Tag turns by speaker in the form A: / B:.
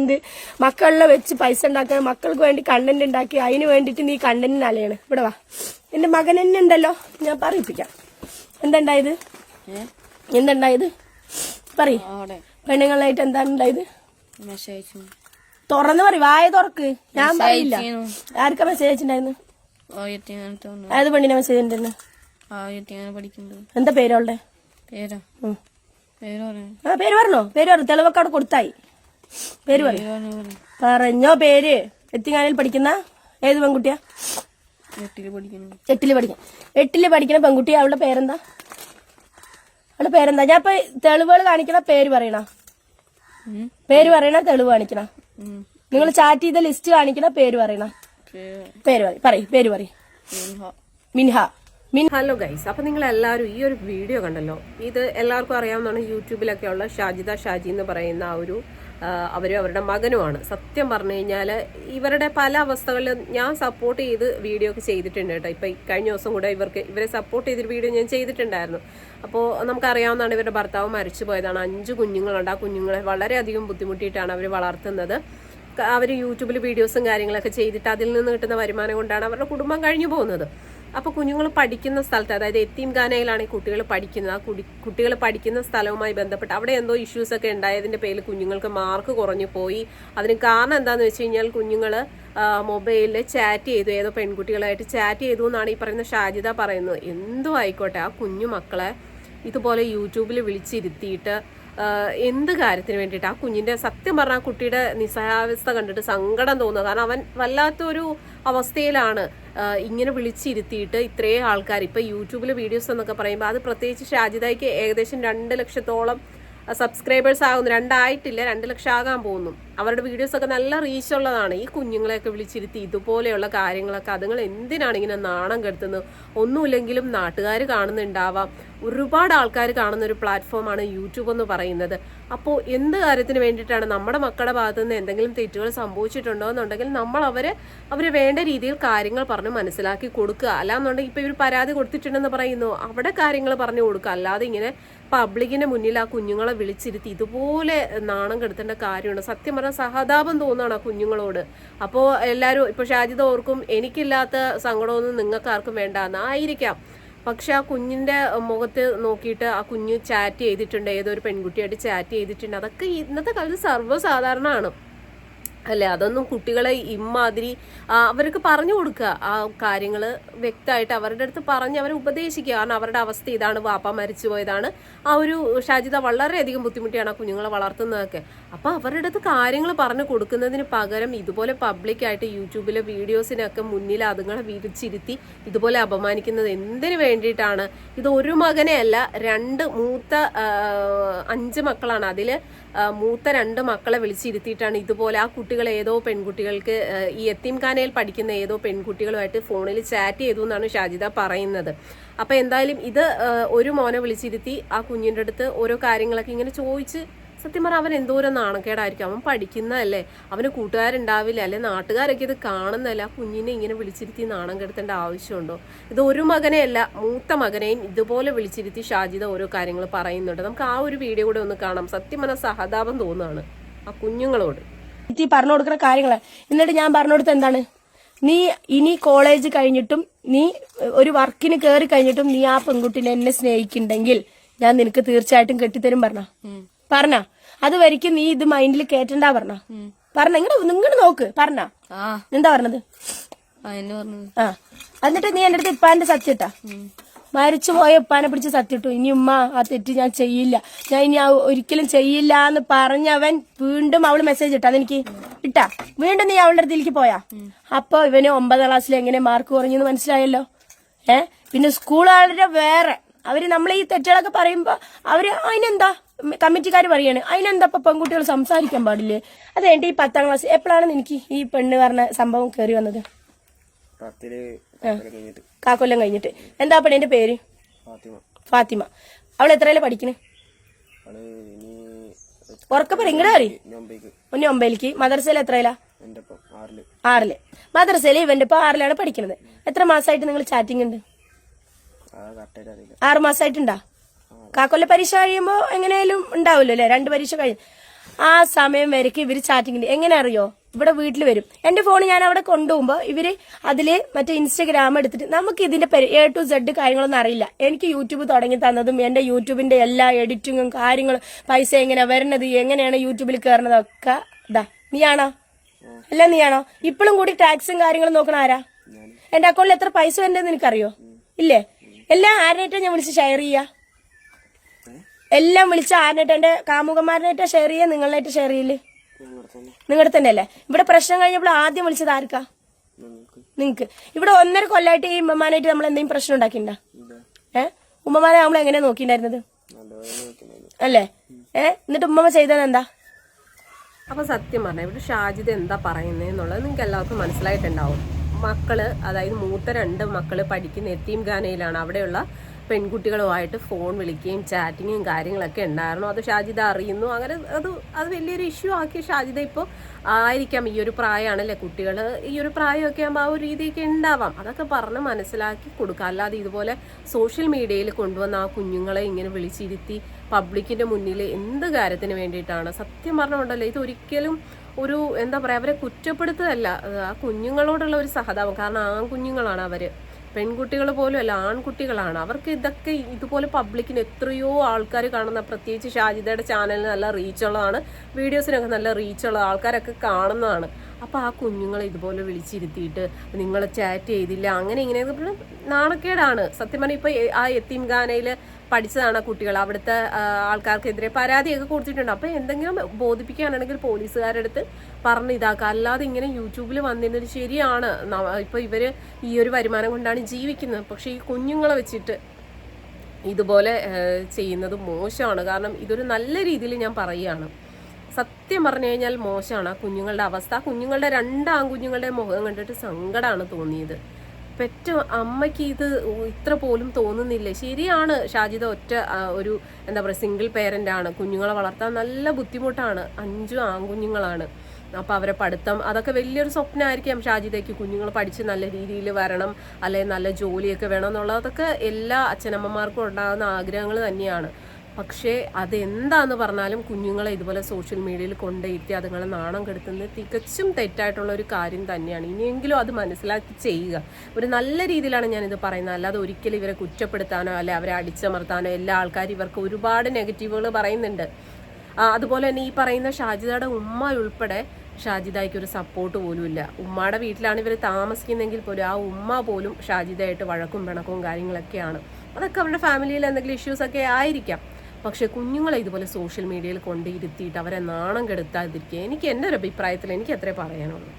A: എന്ത്? മക്കളിലെ വെച്ച് പൈസ ഉണ്ടാക്കാൻ മക്കൾക്ക് വേണ്ടി കണ്ടന്റ് ഉണ്ടാക്കി അതിന് വേണ്ടിയിട്ട് നീ കണ്ടന്റ് അലയാണ് ഇവിടെ വാ. എന്റെ മകൻ തന്നെ ഉണ്ടല്ലോ? ഞാൻ പറയിപ്പിക്കാം. എന്തുണ്ടായത്? എന്തുണ്ടായത്?
B: പറ
A: പെണ്ണുങ്ങളായിട്ട് എന്താണ് ഉണ്ടായത്? തുറന്ന് പറ വായ തുറക്ക്. ഞാൻ പറയില്ല. ആർക്കാ മെസ്സേജ് അയച്ചിട്ടുണ്ടായിരുന്നു? ഏത് പെണ്ണിനെ മെസ്സേജ് ഉണ്ടായിരുന്നു എന്താ പേരോളുടെ
B: പേരാ?
A: ആ പേര് പറഞ്ഞോ. പേര് പറഞ്ഞു തെളിവൊക്കെ അവിടെ കൊടുത്തായി. പേര് പറ
B: പേര് പറഞ്ഞു
A: പേര്. എത്തിങ്ങാനിൽ പഠിക്കുന്ന ഏത് പെൺകുട്ടിയാ?
B: എട്ടിൽ പഠിക്കണം
A: എട്ടിൽ പഠിക്കുന്ന പഠിക്കുന്ന പെൺകുട്ടി അവളുടെ പേരെന്താ? അവളുടെ പേരെന്താ? ഞാൻ ഇപ്പൊ തെളിവുകൾ കാണിക്കണ പേര് പറയണ. പേര് പറയണ തെളിവ് കാണിക്കണ. നിങ്ങൾ ചാറ്റ് ചെയ്ത ലിസ്റ്റ് കാണിക്കണ പേര് പറയണ.
B: പേര്
A: പറയും പറ പറയ് പേര് പറയും.
B: മിൻഹ.
C: ഹലോ ഗൈസ് അപ്പൊ നിങ്ങൾ എല്ലാവരും ഈ ഒരു വീഡിയോ കണ്ടല്ലോ? ഇത് എല്ലാവർക്കും അറിയാവുന്നതാണ് യൂട്യൂബിലൊക്കെ ഉള്ള ഷാജിദ ഷാജി എന്ന് പറയുന്ന ആ ഒരു അവരും അവരുടെ മകനുമാണ്. സത്യം പറഞ്ഞു കഴിഞ്ഞാൽ ഇവരുടെ പല അവസ്ഥകളിലും ഞാൻ സപ്പോർട്ട് ചെയ്ത് വീഡിയോ ഒക്കെ ചെയ്തിട്ടുണ്ട് കേട്ടോ. ഇപ്പം കഴിഞ്ഞ ദിവസം കൂടെ ഇവർക്ക് ഇവരെ സപ്പോർട്ട് ചെയ്തൊരു വീഡിയോ ഞാൻ ചെയ്തിട്ടുണ്ടായിരുന്നു. അപ്പോൾ നമുക്കറിയാവുന്നതാണ് ഇവരുടെ ഭർത്താവ് മരിച്ചു പോയതാണ്. അഞ്ച് കുഞ്ഞുങ്ങളുണ്ട്. ആ കുഞ്ഞുങ്ങളെ വളരെയധികം ബുദ്ധിമുട്ടിയിട്ടാണ് അവർ വളർത്തുന്നത്. അവർ യൂട്യൂബിൽ വീഡിയോസും കാര്യങ്ങളൊക്കെ ചെയ്തിട്ട് അതിൽ നിന്ന് കിട്ടുന്ന വരുമാനം കൊണ്ടാണ് അവരുടെ കുടുംബം കഴിഞ്ഞു പോകുന്നത്. അപ്പോൾ കുഞ്ഞുങ്ങൾ പഠിക്കുന്ന സ്ഥലത്ത് അതായത് എത്തീം ഖാനയിലാണ് ഈ കുട്ടികൾ പഠിക്കുന്നത്. ആ കുടി കുട്ടികൾ പഠിക്കുന്ന സ്ഥലവുമായി ബന്ധപ്പെട്ട് അവിടെ എന്തോ ഇഷ്യൂസ് ഒക്കെ ഉണ്ടായതിന്റെ പേരിൽ കുഞ്ഞുങ്ങൾക്ക് മാർക്ക് കുറഞ്ഞു പോയി. അതിന് കാരണം എന്താണെന്ന് വെച്ച് കഴിഞ്ഞാൽ കുഞ്ഞുങ്ങൾ മൊബൈലിൽ ചാറ്റ് ചെയ്തു. ഏതോ പെൺകുട്ടികളായിട്ട് ചാറ്റ് ചെയ്തു എന്നാണ് ഈ പറയുന്ന ഷാജിദ പറയുന്നത്. എന്തോ ആയിക്കോട്ടെ ആ കുഞ്ഞു മക്കളെ ഇതുപോലെ യൂട്യൂബിൽ വിളിച്ചിരുത്തിയിട്ട് എന്ത് കാര്യത്തിന് വേണ്ടിയിട്ട് ആ കുഞ്ഞിന്റെ സത്യം പറഞ്ഞ ആ കുട്ടിയുടെ നിസ്സഹാവസ്ഥ കണ്ടിട്ട് സങ്കടം തോന്നുക. കാരണം അവൻ വല്ലാത്തൊരു അവസ്ഥയിലാണ് ഇങ്ങനെ വിളിച്ചിരുത്തിയിട്ട് ഇത്രയും ആൾക്കാർ ഇപ്പൊ യൂട്യൂബിൽ വീഡിയോസ് എന്നൊക്കെ പറയുമ്പോൾ അത് പ്രത്യേകിച്ച് ഷാജിദായിക്ക് ഏകദേശം രണ്ട് ലക്ഷത്തോളം സബ്സ്ക്രൈബേഴ്സ് ആകുന്നു. രണ്ടായിട്ടില്ല രണ്ട് ലക്ഷം ആകാൻ പോകുന്നു. അവരുടെ വീഡിയോസ് ഒക്കെ നല്ല റീച്ച് ഉള്ളതാണ്. ഈ കുഞ്ഞുങ്ങളെയൊക്കെ വിളിച്ചിരുത്തി ഇതുപോലെയുള്ള കാര്യങ്ങളൊക്കെ അതുങ്ങൾ എന്തിനാണ് ഇങ്ങനെ നാണം കെടുത്തുന്നത്? ഒന്നുമില്ലെങ്കിലും നാട്ടുകാർ കാണുന്നുണ്ടാവാം. ഒരുപാട് ആൾക്കാർ കാണുന്ന ഒരു പ്ലാറ്റ്ഫോമാണ് യൂട്യൂബ് എന്ന് പറയുന്നത്. അപ്പോൾ എന്ത് കാര്യത്തിന് വേണ്ടിയിട്ടാണ് നമ്മുടെ മക്കളുടെ ഭാഗത്തു നിന്ന് എന്തെങ്കിലും തെറ്റുകൾ സംഭവിച്ചിട്ടുണ്ടോ എന്നുണ്ടെങ്കിൽ നമ്മൾ അവരെ അവർ വേണ്ട രീതിയിൽ കാര്യങ്ങൾ പറഞ്ഞ് മനസ്സിലാക്കി കൊടുക്കുക. അല്ലാന്നുണ്ടെങ്കിൽ ഇപ്പോൾ ഇവർ പരാതി കൊടുത്തിട്ടുണ്ടെന്ന് പറയുന്നു. അവിടെ കാര്യങ്ങൾ പറഞ്ഞു കൊടുക്കുക. അല്ലാതെ ഇങ്ങനെ പബ്ലിക്കിന്റെ മുന്നിൽ ആ കുഞ്ഞുങ്ങളെ വിളിച്ചിരുത്തി ഇതുപോലെ നാണം കെടുത്തേണ്ട കാര്യമാണ് സത്യം പറഞ്ഞാൽ സഹതാപം തോന്നുകയാണ് ആ കുഞ്ഞുങ്ങളോട്. അപ്പോൾ എല്ലാവരും ഇപ്പോൾ ഷാജിത ഓർക്കും എനിക്കില്ലാത്ത സങ്കടമൊന്നും നിങ്ങൾക്ക് ആർക്കും വേണ്ട എന്നായിരിക്കാം. പക്ഷെ ആ കുഞ്ഞിന്റെ മുഖത്ത് നോക്കിയിട്ട് ആ കുഞ്ഞ് ചാറ്റ് ചെയ്തിട്ടുണ്ട് ഏതൊരു പെൺകുട്ടിയായിട്ട് ചാറ്റ് ചെയ്തിട്ടുണ്ട് അതൊക്കെ ഇന്നത്തെ കാലത്ത് സർവസാധാരണമാണ്. അല്ലേ? അതൊന്നും കുട്ടികളെ ഇമ്മാതിരി അവർക്ക് പറഞ്ഞു കൊടുക്കുക. ആ കാര്യങ്ങൾ വ്യക്തമായിട്ട് അവരുടെ അടുത്ത് പറഞ്ഞ് അവരെ ഉപദേശിക്കുക. കാരണം അവരുടെ അവസ്ഥ ഇതാണ് വാപ്പ മരിച്ചു പോയതാണ്. ആ ഒരു ഷാജിത വളരെയധികം ബുദ്ധിമുട്ടിയാണ് ആ കുഞ്ഞുങ്ങളെ വളർത്തുന്നതൊക്കെ. അപ്പോൾ അവരുടെ അടുത്ത് കാര്യങ്ങൾ പറഞ്ഞു കൊടുക്കുന്നതിന് പകരം ഇതുപോലെ പബ്ലിക്കായിട്ട് യൂട്യൂബിലെ വീഡിയോസിനൊക്കെ മുന്നിൽ അതുങ്ങളെ വിരിച്ചിരുത്തി ഇതുപോലെ അപമാനിക്കുന്നത് എന്തിനു വേണ്ടിയിട്ടാണ്? ഇത് ഒരു മകനെ അല്ല രണ്ട് മൂത്ത അഞ്ച് മക്കളാണ്. അതിൽ മൂത്ത രണ്ട് മക്കളെ വിളിച്ചിരുത്തിയിട്ടാണ് ഇതുപോലെ ആ കുട്ടികൾ ഏതോ പെൺകുട്ടികൾക്ക് ഈ എത്തിംഖാനയിൽ പഠിക്കുന്ന ഏതോ പെൺകുട്ടികളുമായിട്ട് ഫോണിൽ ചാറ്റ് ചെയ്തു എന്നാണ് ഷാജിദ പറയുന്നത്. അപ്പോൾ എന്തായാലും ഇത് ഒരു മോനെ വിളിച്ചിരുത്തി ആ കുഞ്ഞിന്റെ അടുത്ത് ഓരോ കാര്യങ്ങളൊക്കെ ഇങ്ങനെ ചോദിച്ച് സത്യം പറഞ്ഞാൽ അവൻ എന്തോരം നാണക്കേടായിരിക്കും. അവൻ പഠിക്കുന്നതല്ലേ. അവന് കൂട്ടുകാരുണ്ടാവില്ല. അല്ലെ നാട്ടുകാരൊക്കെ ഇത് കാണുന്നതല്ല. ആ കുഞ്ഞിനെ ഇങ്ങനെ വിളിച്ചിരുത്തി നാണം കെടുത്തേണ്ട ആവശ്യമുണ്ടോ? ഇത് ഒരു മകനെയല്ല മൂത്ത മകനെയും ഇതുപോലെ വിളിച്ചിരുത്തി ഷാജിദ ഓരോ കാര്യങ്ങൾ പറയുന്നുണ്ട്. നമുക്ക് ആ ഒരു വീഡിയോ കൂടെ ഒന്ന് കാണാം. സത്യം പറഞ്ഞാൽ സഹതാപം തോന്നുകയാണ് ആ കുഞ്ഞുങ്ങളോട്.
A: ഈ പറഞ്ഞു കൊടുക്കുന്ന കാര്യങ്ങൾ എന്നിട്ട് ഞാൻ പറഞ്ഞു കൊടുത്ത എന്താണ്? നീ ഇനി കോളേജ് കഴിഞ്ഞിട്ടും നീ ഒരു വർക്കിന് കയറി കഴിഞ്ഞിട്ടും നീ ആ പെൺകുട്ടിനെ എന്നെ സ്നേഹിക്കുന്നുണ്ടെങ്കിൽ ഞാൻ നിനക്ക് തീർച്ചയായിട്ടും കെട്ടിത്തരും പറഞ്ഞ. പറഞ്ഞ. അത് വരിക്കും നീ ഇത് മൈൻഡിൽ കേറ്റണ്ട പറഞ്ഞ. പറഞ്ഞ ഇങ്ങോട്ട് നിങ്ങോട്ട് നോക്ക് പറഞ്ഞ. എന്താ പറഞ്ഞത്? ആ എന്നിട്ട് നീ എന്റെ അടുത്ത് ഇപ്പാന്റെ സത്യട്ടാ മരിച്ചു പോയ ഉപ്പാനെ പിടിച്ച് സത്യട്ടു ഇനി ഉമ്മ ആ തെറ്റ് ഞാൻ ചെയ്യില്ല. ഞാൻ ഇനി ഒരിക്കലും ചെയ്യില്ല എന്ന് പറഞ്ഞവൻ വീണ്ടും അവൾ മെസ്സേജ് ഇട്ടാ. അതെനിക്ക് ഇട്ടാ. വീണ്ടും നീ അവളുടെ അടുത്തേക്ക് പോയാ. അപ്പൊ ഇവന് ഒമ്പതാം ക്ലാസ്സിൽ എങ്ങനെ മാർക്ക് കുറഞ്ഞെന്ന് മനസ്സിലായല്ലോ? ഏ? പിന്നെ സ്കൂളുകാരുടെ വേറെ. അവർ നമ്മൾ ഈ തെറ്റുകളൊക്കെ പറയുമ്പോ അവർ അതിനെന്താ കമ്മിറ്റിക്കാർ പറയാണ് അതിനെന്താ ഇപ്പൊ പെൺകുട്ടികൾ സംസാരിക്കാൻ പാടില്ലേ? അത് എന്റെ ഈ പത്താം ക്ലാസ് എപ്പോഴാണ് എനിക്ക് ഈ പെണ്ണ് പറഞ്ഞ സംഭവം കയറി വന്നത്? കാക്കൊല്ലം കഴിഞ്ഞിട്ട്. എന്താ പെണ്ണിന്റെ പേര്?
D: ഫാത്തിമ.
A: അവൾ എത്രയല്ലേ പഠിക്കണേ?
D: അവൾ ഇനി
A: ഉറക്കെ പറ ഇങ്ങടെ
D: അറി
A: ഒന്നി ഒമ്പതിലേക്ക്. മദർസയിൽ എത്രയിലാ? ആറിൽ. മദർസയിൽ ഇവന്റെ ഇപ്പൊ ആറിലാണ് പഠിക്കുന്നത് എത്ര മാസമായിട്ട് നിങ്ങൾ ചാറ്റിംഗ് ഉണ്ട്? ആറ് മാസമായിട്ടുണ്ടാ കാക്കൊല്ല പരീക്ഷ കഴിയുമ്പോ എങ്ങനെയായാലും ഉണ്ടാവുമല്ലോ അല്ലെ? രണ്ട് പരീക്ഷ കഴിഞ്ഞു. ആ സമയം വരയ്ക്ക് ഇവർ ചാറ്റിംഗ് എങ്ങനെ അറിയോ? ഇവിടെ വീട്ടിൽ വരും. എന്റെ ഫോൺ ഞാൻ അവിടെ കൊണ്ടുപോകുമ്പോ ഇവർ അതിൽ മറ്റേ ഇൻസ്റ്റഗ്രാം എടുത്തിട്ട് നമുക്ക് ഇതിന്റെ എ ടു സെഡ് കാര്യങ്ങളൊന്നും അറിയില്ല. എനിക്ക് യൂട്യൂബ് തുടങ്ങി തന്നതും എന്റെ യൂട്യൂബിന്റെ എല്ലാ എഡിറ്റിങ്ങും കാര്യങ്ങളും പൈസ എങ്ങനെ വരണത് എങ്ങനെയാണ് യൂട്യൂബിൽ കയറണതൊക്കെ ഇതാ നീയാണോ? അല്ല നീയാണോ? ഇപ്പോഴും കൂടി ടാക്സും കാര്യങ്ങളും നോക്കണ ആരാ? എന്റെ അക്കൗണ്ടിൽ എത്ര പൈസ വരണ്ടെന്ന് എനിക്കറിയോ ഇല്ലേ? എല്ലാം ആരായിട്ടാ ഞാൻ വിളിച്ച് ഷെയർ ചെയ്യാ? എല്ലാം വിളിച്ച എന്റെ കാമുകന്മാരനായിട്ടാ ഷെയർ ചെയ്യാൻ നിങ്ങളായിട്ട് ഷെയർ ചെയ്യില്ലേ നിങ്ങളുടെ തന്നെ അല്ലേ? ഇവിടെ പ്രശ്നം കഴിഞ്ഞപ്പോൾ ആദ്യം വിളിച്ചത് ആർക്കാ? നിങ്ങക്ക്. ഇവിടെ ഒന്നര കൊല്ലായിട്ട് ഈ ഉമ്മമാനായിട്ട് നമ്മൾ എന്തെങ്കിലും പ്രശ്നം ഉണ്ടാക്കിണ്ടാ ഏ? ഉമ്മമാനെ നമ്മൾ എങ്ങനെയാ നോക്കിണ്ടായിരുന്നത് അല്ലേ? ഏ? എന്നിട്ട് ഉമ്മമ്മ ചെയ്തത് എന്താ?
C: അപ്പൊ സത്യം പറഞ്ഞ ഇവിടെ ഷാജിദ് എന്താ പറയുന്നതെന്നുള്ളത് നിങ്ങൾക്ക് എല്ലാവർക്കും മനസ്സിലായിട്ടുണ്ടാവും. മക്കൾ അതായത് മൂത്ത രണ്ട് മക്കൾ പഠിക്കുന്ന എത്തീം ഖാനയിലാണ് അവിടെയുള്ള പെൺകുട്ടികളുമായിട്ട് ഫോൺ വിളിക്കുകയും ചാറ്റിങ്ങും കാര്യങ്ങളൊക്കെ ഉണ്ടായിരുന്നു. അത് ഷാജിദ അറിയുന്നു. അങ്ങനെ അത് അത് വലിയൊരു ഇഷ്യൂ ആക്കി ഷാജിദ ഇപ്പോൾ ആയിരിക്കാം. ഈ ഒരു പ്രായമാണല്ലേ കുട്ടികൾ. ഈ ഒരു പ്രായമൊക്കെ ആകുമ്പോൾ ആ ഒരു രീതിയൊക്കെ ഉണ്ടാവാം. അതൊക്കെ പറഞ്ഞ് മനസ്സിലാക്കി കൊടുക്കുക. അല്ലാതെ ഇതുപോലെ സോഷ്യൽ മീഡിയയിൽ കൊണ്ടുവന്ന ആ കുഞ്ഞുങ്ങളെ ഇങ്ങനെ വിളിച്ചിരുത്തി പബ്ലിക്കിന്റെ മുന്നിൽ എന്ത് കാര്യത്തിന് വേണ്ടിയിട്ടാണ്? സത്യം പറഞ്ഞുകൊണ്ടല്ലോ ഇത് ഒരിക്കലും ഒരു എന്താ പറയുക അവരെ കുറ്റപ്പെടുത്തുകയല്ല. ആ കുഞ്ഞുങ്ങളോടുള്ള ഒരു സഹതാപം. കാരണം ആ കുഞ്ഞുങ്ങളാണ് അവർ. പെൺകുട്ടികൾ പോലും അല്ല ആൺകുട്ടികളാണ്. അവർക്ക് ഇതൊക്കെ ഇതുപോലെ പബ്ലിക്കിന് എത്രയോ ആൾക്കാർ കാണുന്ന പ്രത്യേകിച്ച് ഷാജിദയുടെ ചാനലിന് നല്ല റീച്ചുള്ളതാണ് വീഡിയോസിനൊക്കെ നല്ല റീച്ചുള്ള ആൾക്കാരൊക്കെ കാണുന്നതാണ്. അപ്പോൾ ആ കുഞ്ഞുങ്ങളെ ഇതുപോലെ വിളിച്ചിരുത്തിയിട്ട് നിങ്ങളെ ചാറ്റ് ചെയ്തില്ല അങ്ങനെ ഇങ്ങനെ നാണക്കേടാണ്. സത്യം പറഞ്ഞാൽ ഇപ്പോൾ ആ ഗാനയിൽ പഠിച്ചതാണ് കുട്ടികൾ. അവിടുത്തെ ആൾക്കാർക്കെതിരെ പരാതിയൊക്കെ കൊടുത്തിട്ടുണ്ട്. അപ്പോൾ എന്തെങ്കിലും ബോധിപ്പിക്കാനാണെങ്കിൽ പോലീസുകാരുടെ അടുത്ത് പറഞ്ഞ് ഇതാക്കുക അല്ലാതെ ഇങ്ങനെ യൂട്യൂബിൽ വന്നിരുന്നത് ശരിയാണ്. ഇപ്പോൾ ഇവർ ഈ ഒരു വരുമാനം കൊണ്ടാണ് ജീവിക്കുന്നത്. പക്ഷേ ഈ കുഞ്ഞുങ്ങളെ വെച്ചിട്ട് ഇതുപോലെ ചെയ്യുന്നത് മോശമാണ്. കാരണം ഇതൊരു നല്ല രീതിയിൽ ഞാൻ പറയുകയാണ്. സത്യം പറഞ്ഞു കഴിഞ്ഞാൽ മോശമാണ്. ആ കുഞ്ഞുങ്ങളുടെ അവസ്ഥ. കുഞ്ഞുങ്ങളുടെ രണ്ടാം കുഞ്ഞുങ്ങളുടെ മുഖം കണ്ടിട്ട് സങ്കടമാണ് തോന്നിയത്. പെറ്റ അമ്മയ്ക്ക് ഇത് ഇത്ര പോലും തോന്നുന്നില്ല? ശരിയാണ് ഷാജിദ ഒറ്റ ഒരു എന്താ പറയുക സിംഗിൾ പേരന്റ് ആണ്. കുഞ്ഞുങ്ങളെ വളർത്താൻ നല്ല ബുദ്ധിമുട്ടാണ്. അഞ്ചും ആൺകുഞ്ഞുങ്ങളാണ്. അപ്പോൾ അവരെ പഠിത്തം അതൊക്കെ വലിയൊരു സ്വപ്നമായിരിക്കാം ഷാജിദയ്ക്ക്. കുഞ്ഞുങ്ങൾ പഠിച്ച് നല്ല രീതിയിൽ വരണം അല്ലെങ്കിൽ നല്ല ജോലിയൊക്കെ വേണം എന്നുള്ളതൊക്കെ എല്ലാ അച്ഛനമ്മമാർക്കും ഉണ്ടാകുന്ന ആഗ്രഹങ്ങൾ തന്നെയാണ്. പക്ഷേ അതെന്താന്ന് പറഞ്ഞാലും കുഞ്ഞുങ്ങളെ ഇതുപോലെ സോഷ്യൽ മീഡിയയിൽ കൊണ്ടുപോയിട്ട് അതുങ്ങളെ നാണം കെടുത്തുന്നത് തികച്ചും തെറ്റായിട്ടുള്ള ഒരു കാര്യം തന്നെയാണ്. ഇനിയെങ്കിലും അത് മനസ്സിലാക്കി ചെയ്യുക. ഒരു നല്ല രീതിയിലാണ് ഞാനിത് പറയുന്നത്. അല്ലാതെ ഒരിക്കലും ഇവരെ കുറ്റപ്പെടുത്താനോ അല്ലെ അവരെ അടിച്ചമർത്താനോ എല്ലാ ആൾക്കാരും ഇവർക്ക് ഒരുപാട് നെഗറ്റീവുകൾ പറയുന്നുണ്ട്. അതുപോലെ തന്നെ ഈ പറയുന്ന ഷാജിദയുടെ ഉമ്മ ഉൾപ്പെടെ ഷാജിദയ്ക്ക് ഒരു സപ്പോർട്ട് പോലും ഇല്ല. ഉമ്മയുടെ വീട്ടിലാണ് ഇവർ താമസിക്കുന്നതെങ്കിൽ പോലും ആ ഉമ്മ പോലും ഷാജിദയായിട്ട് വഴക്കും പിണക്കവും കാര്യങ്ങളൊക്കെയാണ്. അതൊക്കെ അവരുടെ ഫാമിലിയിൽ എന്തെങ്കിലും ഇഷ്യൂസൊക്കെ ആയിരിക്കാം. പക്ഷെ കുഞ്ഞുങ്ങളെ ഇതുപോലെ സോഷ്യൽ മീഡിയയിൽ കൊണ്ടിരുത്തിയിട്ട് അവരെ നാണം കെടുത്താതിരിക്കുക എനിക്ക് എന്റെ ഒരു അഭിപ്രായത്തിൽ എനിക്ക് അത്രേ പറയാനുള്ളൂ.